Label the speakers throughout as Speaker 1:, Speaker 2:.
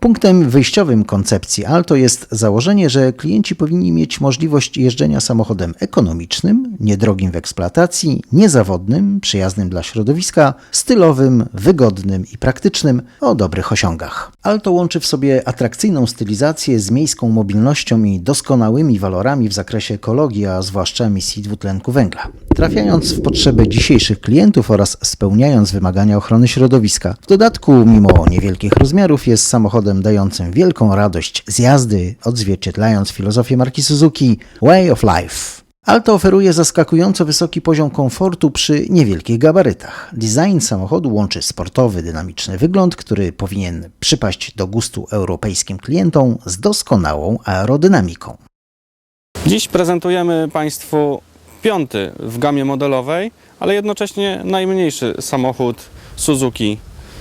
Speaker 1: Punktem wyjściowym koncepcji Alto jest założenie, że klienci powinni mieć możliwość jeżdżenia samochodem ekonomicznym, niedrogim w eksploatacji, niezawodnym, przyjaznym dla środowiska, stylowym, wygodnym i praktycznym, o dobrych osiągach. Alto łączy w sobie atrakcyjną stylizację z miejską mobilnością i doskonałymi walorami w zakresie ekologii, a zwłaszcza emisji dwutlenku węgla. Trafiając w potrzeby dzisiejszych klientów oraz spełniając wymagania ochrony środowiska. W dodatku, mimo niewielkich rozmiarów, jest samochodem dającym wielką radość z jazdy, odzwierciedlając filozofię marki Suzuki Way of Life. Alto oferuje zaskakująco wysoki poziom komfortu przy niewielkich gabarytach. Design samochodu łączy sportowy, dynamiczny wygląd, który powinien przypaść do gustu europejskim klientom z doskonałą aerodynamiką.
Speaker 2: Dziś prezentujemy Państwu piąty w gamie modelowej, ale jednocześnie najmniejszy samochód Suzuki,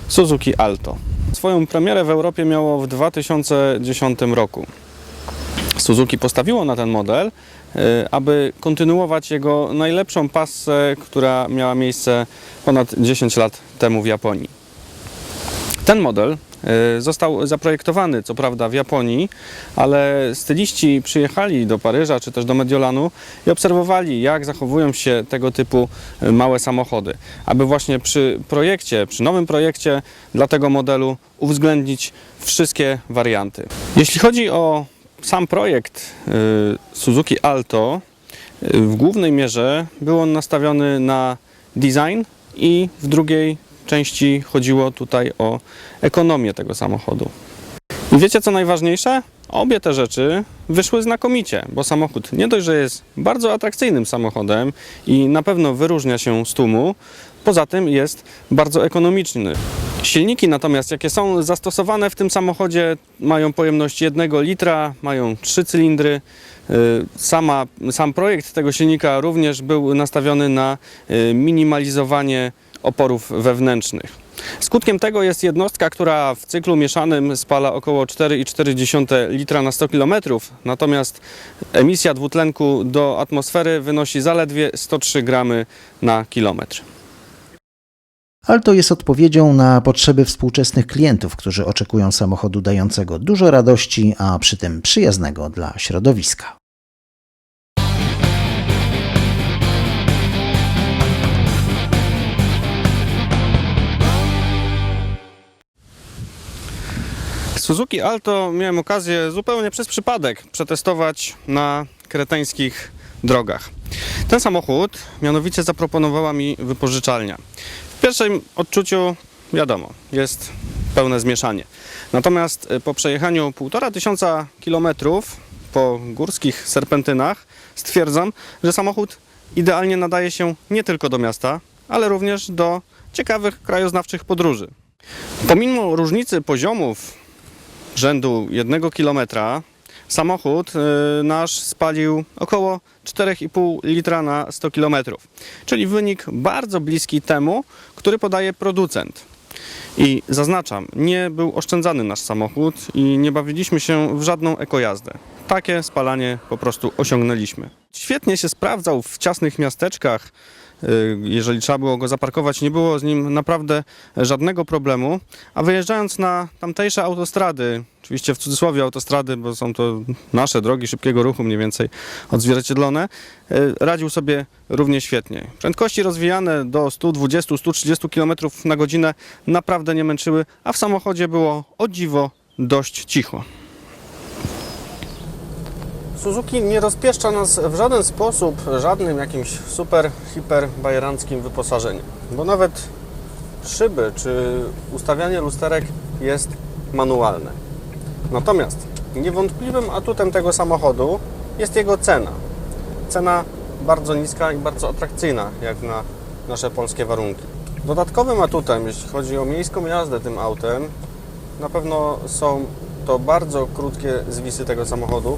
Speaker 2: Suzuki Alto. Swoją premierę w Europie miało w 2010 roku. Suzuki postawiło na ten model, y, aby kontynuować jego najlepszą passę, która miała miejsce ponad 10 lat temu w Japonii. Ten model został zaprojektowany, co prawda w Japonii, ale styliści przyjechali do Paryża czy też do Mediolanu i obserwowali, jak zachowują się tego typu y, małe samochody, aby właśnie przy projekcie, przy nowym projekcie dla tego modelu uwzględnić wszystkie warianty. Jeśli chodzi o sam projekt y, Suzuki Alto, w głównej mierze był on nastawiony na design i w drugiej części chodziło tutaj o ekonomię tego samochodu. I wiecie co najważniejsze? Obie te rzeczy wyszły znakomicie, bo samochód nie dość, że jest bardzo atrakcyjnym samochodem i na pewno wyróżnia się z tłumu, poza tym jest bardzo ekonomiczny. Silniki natomiast, jakie są zastosowane w tym samochodzie, mają pojemność 1 litra, mają 3 cylindry. Y, Sama, sam projekt tego silnika również był nastawiony na y, minimalizowanie oporów wewnętrznych. Skutkiem tego jest jednostka, która w cyklu mieszanym spala około 4,4 litra na 100 km, natomiast emisja dwutlenku do atmosfery wynosi zaledwie 103 gramy na kilometr.
Speaker 1: Alto jest odpowiedzią na potrzeby współczesnych klientów, którzy oczekują samochodu dającego dużo radości, a przy tym przyjaznego dla środowiska.
Speaker 2: Suzuki Alto miałem okazję zupełnie przez przypadek przetestować na kreteńskich drogach. Ten samochód mianowicie zaproponowała mi wypożyczalnia. W pierwszym odczuciu, wiadomo, jest pełne zmieszanie. Natomiast y, po przejechaniu półtora tysiąca kilometrów po górskich serpentynach stwierdzam, że samochód idealnie nadaje się nie tylko do miasta, ale również do ciekawych krajoznawczych podróży. Pomimo różnicy poziomów rzędu 1 km samochód y, nasz spalił około 4,5 litra na 100 km, czyli wynik bardzo bliski temu, który podaje producent. I zaznaczam, nie był oszczędzany nasz samochód i nie bawiliśmy się w żadną ekojazdę. Takie spalanie po prostu osiągnęliśmy. Świetnie się sprawdzał w ciasnych miasteczkach. Y, Jeżeli trzeba było go zaparkować, nie było z nim naprawdę żadnego problemu. A wyjeżdżając na tamtejsze autostrady, oczywiście w cudzysłowie autostrady, bo są to nasze drogi szybkiego ruchu mniej więcej odzwierciedlone, y, radził sobie równie świetnie. Prędkości rozwijane do 120-130 km na godzinę naprawdę nie męczyły, a w samochodzie było o dziwo dość cicho. Suzuki nie rozpieszcza nas w żaden sposób żadnym jakimś super, hiper bajeranckim wyposażeniem, bo nawet szyby czy ustawianie lusterek jest manualne. Natomiast niewątpliwym atutem tego samochodu jest jego cena. Cena bardzo niska i bardzo atrakcyjna, jak na nasze polskie warunki. Dodatkowym atutem, jeśli chodzi o miejską jazdę tym autem, na pewno są to bardzo krótkie zwisy tego samochodu,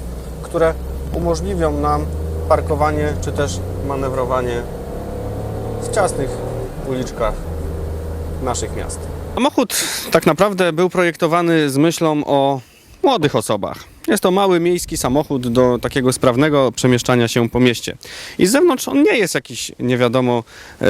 Speaker 2: które umożliwią nam parkowanie czy też manewrowanie w ciasnych uliczkach naszych miast. Samochód tak naprawdę był projektowany z myślą o młodych osobach. Jest to mały miejski samochód do takiego sprawnego przemieszczania się po mieście. I z zewnątrz on nie jest jakiś nie wiadomo e,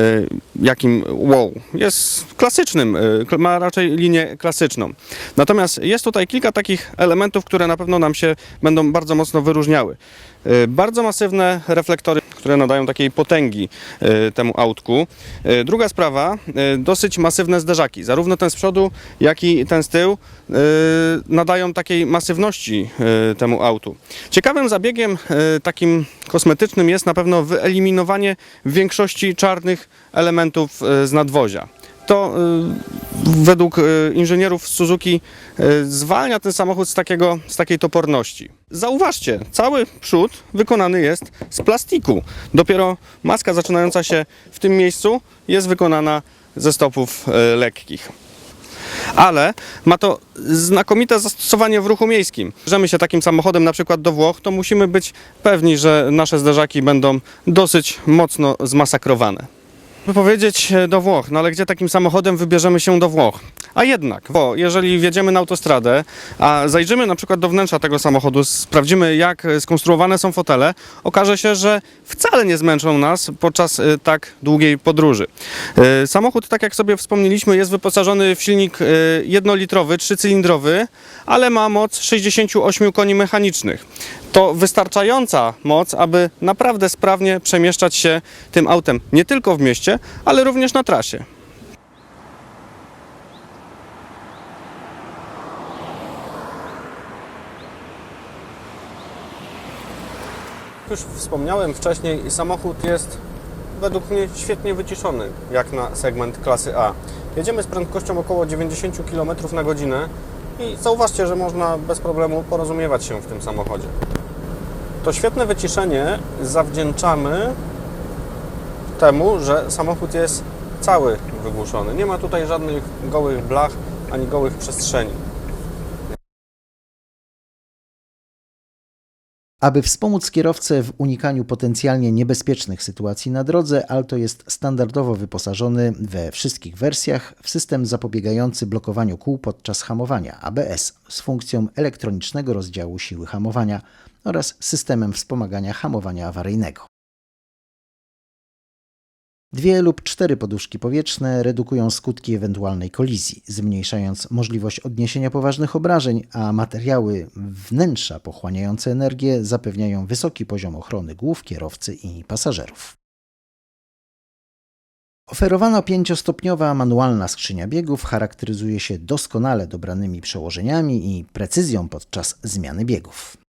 Speaker 2: jakim wow. Jest klasycznym, e, ma raczej linię klasyczną. Natomiast jest tutaj kilka takich elementów, które na pewno nam się będą bardzo mocno wyróżniały. E, Bardzo masywne reflektory, które nadają takiej potęgi e, temu autku. E, Druga sprawa, e, dosyć masywne zderzaki. Zarówno ten z przodu, jak i ten z tyłu nadają takiej masywności temu autu. Ciekawym zabiegiem takim kosmetycznym jest na pewno wyeliminowanie większości czarnych elementów z nadwozia. To e, według e, inżynierów Suzuki e, zwalnia ten samochód z, takiego, z takiej toporności. Zauważcie, cały przód wykonany jest z plastiku. Dopiero maska zaczynająca się w tym miejscu jest wykonana ze stopów lekkich ale ma to znakomite zastosowanie w ruchu miejskim. Bierzemy się takim samochodem na przykład do Włoch, to musimy być pewni, że nasze zderzaki będą dosyć mocno zmasakrowane. By powiedzieć e, do Włoch, no ale gdzie takim samochodem wybierzemy się do Włoch? A jednak, bo jeżeli wjedziemy na autostradę, a zajrzymy na przykład do wnętrza tego samochodu, sprawdzimy jak e, skonstruowane są fotele, okaże się, że wcale nie zmęczą nas podczas e, tak długiej podróży. Samochód, tak jak sobie wspomnieliśmy, jest wyposażony w silnik jednolitrowy, trzycylindrowy, ale ma moc 68 koni mechanicznych. To wystarczająca moc, aby naprawdę sprawnie przemieszczać się tym autem nie tylko w mieście, ale również na trasie. Już wspomniałem wcześniej, samochód jest według mnie świetnie wyciszony, jak na segment klasy A. Jedziemy z prędkością około 90 km na godzinę i zauważcie, że można bez problemu porozumiewać się w tym samochodzie. To świetne wyciszenie zawdzięczamy temu, że samochód jest cały wygłuszony. Nie ma tutaj żadnych gołych blach ani gołych przestrzeni.
Speaker 1: Aby wspomóc kierowcę w unikaniu potencjalnie niebezpiecznych sytuacji na drodze, Alto jest standardowo wyposażony we wszystkich wersjach w system zapobiegający blokowaniu kół podczas hamowania ABS z funkcją elektronicznego rozdziału siły hamowania oraz systemem wspomagania hamowania awaryjnego. Dwie lub cztery poduszki powietrzne redukują skutki ewentualnej kolizji, zmniejszając możliwość odniesienia poważnych obrażeń, a materiały wnętrza pochłaniające energię zapewniają wysoki poziom ochrony głów kierowcy i pasażerów. Oferowana pięciostopniowa manualna skrzynia biegów charakteryzuje się doskonale dobranymi przełożeniami i precyzją podczas zmiany biegów.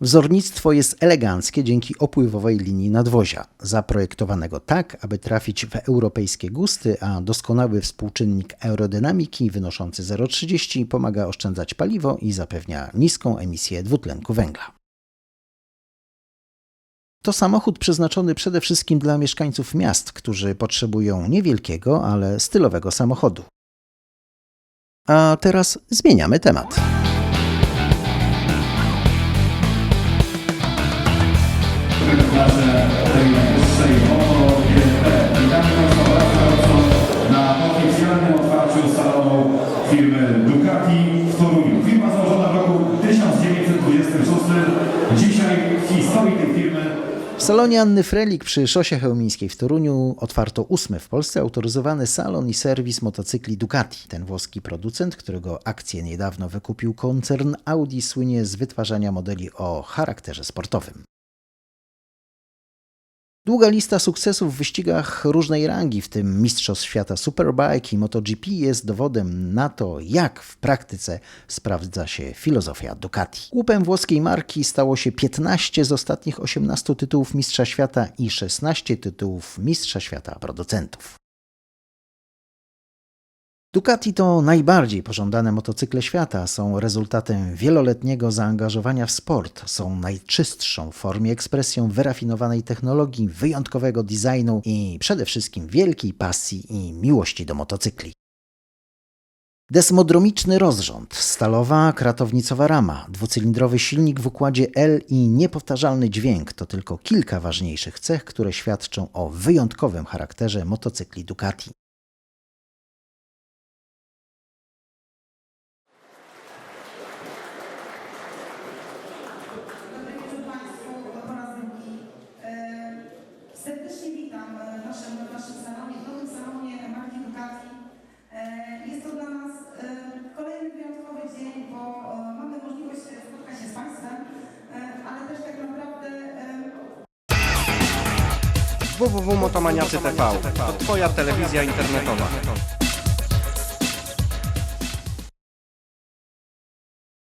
Speaker 1: Wzornictwo jest eleganckie dzięki opływowej linii nadwozia, zaprojektowanego tak, aby trafić w europejskie gusty, a doskonały współczynnik aerodynamiki wynoszący 0,30 pomaga oszczędzać paliwo i zapewnia niską emisję dwutlenku węgla. To samochód przeznaczony przede wszystkim dla mieszkańców miast, którzy potrzebują niewielkiego, ale stylowego samochodu. A teraz zmieniamy temat. Salonie Anny Frelik przy Szosie Chełmińskiej w Toruniu otwarto ósmy w Polsce autoryzowany salon i serwis motocykli Ducati. Ten włoski producent, którego akcję niedawno wykupił koncern Audi, słynie z wytwarzania modeli o charakterze sportowym. Długa lista sukcesów w wyścigach różnej rangi, w tym Mistrzostw Świata Superbike i MotoGP, jest dowodem na to, jak w praktyce sprawdza się filozofia Ducati. Głupem włoskiej marki stało się 15 z ostatnich 18 tytułów Mistrza Świata i 16 tytułów Mistrza Świata producentów. Ducati to najbardziej pożądane motocykle świata, są rezultatem wieloletniego zaangażowania w sport, są najczystszą w formie ekspresją wyrafinowanej technologii, wyjątkowego designu i przede wszystkim wielkiej pasji i miłości do motocykli. Desmodromiczny rozrząd, stalowa kratownicowa rama, dwucylindrowy silnik w układzie L i niepowtarzalny dźwięk. To tylko kilka ważniejszych cech, które świadczą o wyjątkowym charakterze motocykli Ducati.
Speaker 2: www.motomaniacy.tv to Twoja telewizja internetowa.